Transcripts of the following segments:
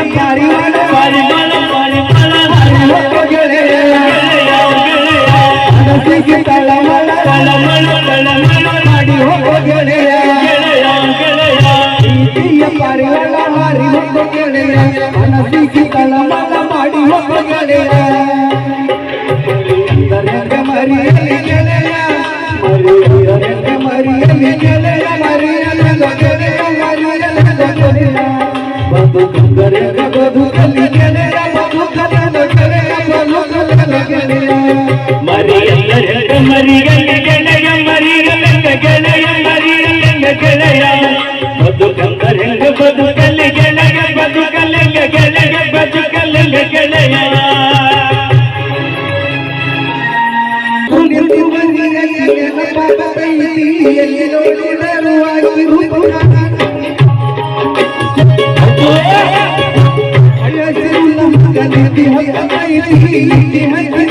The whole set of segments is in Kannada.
ಪಾರಿವಾಳ ಪರಿಮಳ ಪರಿಮಳ ಹರಿಹೋ ಗೆಳೆಯ ಗೆಳೆಯ ಗೆಳೆಯ மறியல்ல மறியல் கிளைய மறியல் கிளைய மறியல் கிளைய பதுகந்தரங்க பதுகல் கிளைய பதுகல் கிளைய பதுகல் கிளைய Yeah.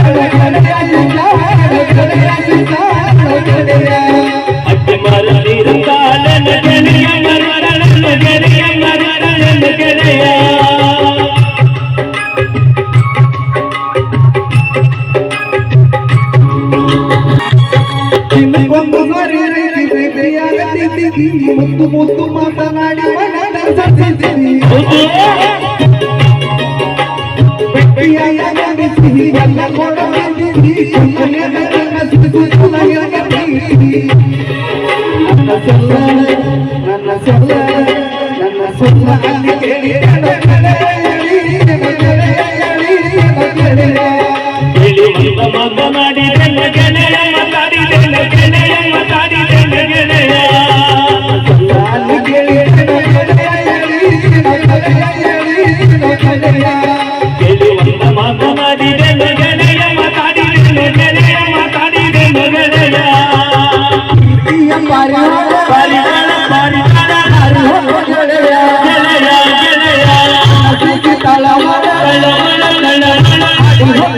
ముద్దు ముద్దు మాట్లాడి చల్లని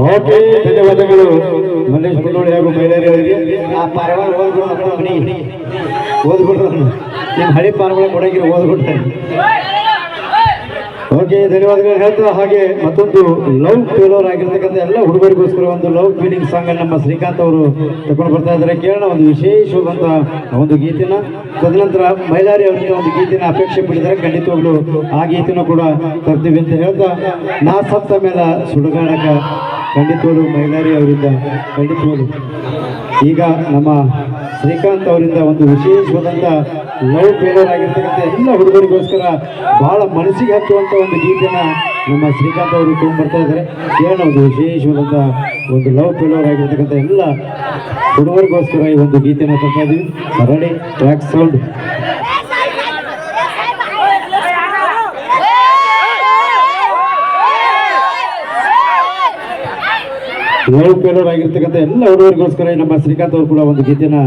ಓಕೆ ಧನ್ಯವಾದಗಳು. ಮಲ್ಲೇಶ್ ಮುನ್ನೋಳಿ ಹಾಗೂ ಮಹಿಳೆಯರಿಗೆ. ಆ ಪಾರವಾಳ ಓದ್ಬಿಡು ಮನಿ. ಓದ್ಬಿಡ್ರು ನಿಮ್ಮ ಹಳಿ ಪಾರವಾಳ ಕೊಡಂಗಿರ ಓದ್ಬಿಟ್ರೆ ಓಕೆ ಧನ್ಯವಾದಗಳು ಹೇಳ್ತಾ ಹಾಗೆ ಮತ್ತೊಂದು ಲವ್ ಫೇಲೋರ್ ಆಗಿರ್ತಕ್ಕಂಥ ಎಲ್ಲ ಹುಡುಗರಿಗೋಸ್ಕರ ಒಂದು ಲವ್ ಫೀಲಿಂಗ್ ಸಾಂಗ್ ನಮ್ಮ ಶ್ರೀಕಾಂತ್ ಅವರು ತಗೊಂಡು ಬರ್ತಾ ಇದ್ದಾರೆ. ಕೇಳೋಣ ಒಂದು ವಿಶೇಷವಾದಂಥ ಒಂದು ಗೀತೆನ. ತದನಂತರ ಮೈಲಾರಿ ಅವರಿಗೆ ಒಂದು ಗೀತೆನ ಅಪೇಕ್ಷೆ ಪಡಿದರೆ ಖಂಡಿತವಾಗ್ಲು ಆ ಗೀತೆನೂ ಕೂಡ ತರ್ತೀವಿ ಅಂತ ಹೇಳ್ತಾ ನಾ ಸತ್ತ ಮೇಲೆ ಸುಡುಗಾಡಕ ಖಂಡಿತವಾಗ್ಲು ಮೈಲಾರಿ ಅವರಿಂದ ಖಂಡಿತವಾಗ್ಲು ಈಗ ನಮ್ಮ ಶ್ರೀಕಾಂತ್ ಅವರಿಂದ ಒಂದು ವಿಶೇಷವಾದಂಥ ಲವ್ ಫೇಲರ್ ಆಗಿರ್ತಕ್ಕಂಥ ಎಲ್ಲ ಹುಡುಗರಿಗೋಸ್ಕರ ಬಹಳ ಮನಸ್ಸಿಗೆ ಹತ್ತುವಂಥ ಒಂದು ಗೀತೆನ ನಮ್ಮ ಶ್ರೀಕಾಂತ್ ಅವರು ತೊಗೊಂಡ್ಬರ್ತಾ ಇದ್ದಾರೆ. ಏನೋ ಒಂದು ವಿಶೇಷವಾದಂಥ ಒಂದು ಲವ್ ಫೇಲರ್ ಆಗಿರ್ತಕ್ಕಂಥ ಎಲ್ಲ ಹುಡುಗರಿಗೋಸ್ಕರ ಈ ಒಂದು ಗೀತೆನ ತರ್ತಾ ಮರಳಿ ಟ್ರ್ಯಾಕ್ ಸೌಂಡ್ ಲವ್ ಫೇಲೋರ್ ಆಗಿರ್ತಕ್ಕಂಥ ಎಲ್ಲ ಹುಡುಗರಿಗೋಸ್ಕರ ನಮ್ಮ ಶ್ರೀಕಾಂತ್ ಅವರು ಕೂಡ ಒಂದು ಗೀತೆನ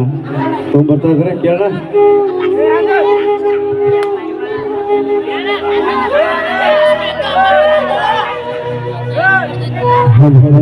ತೊಗೊಂಡ್ಬರ್ತಾ ಇದ್ದಾರೆ ಕೇಳೋಣ. ಹಲ್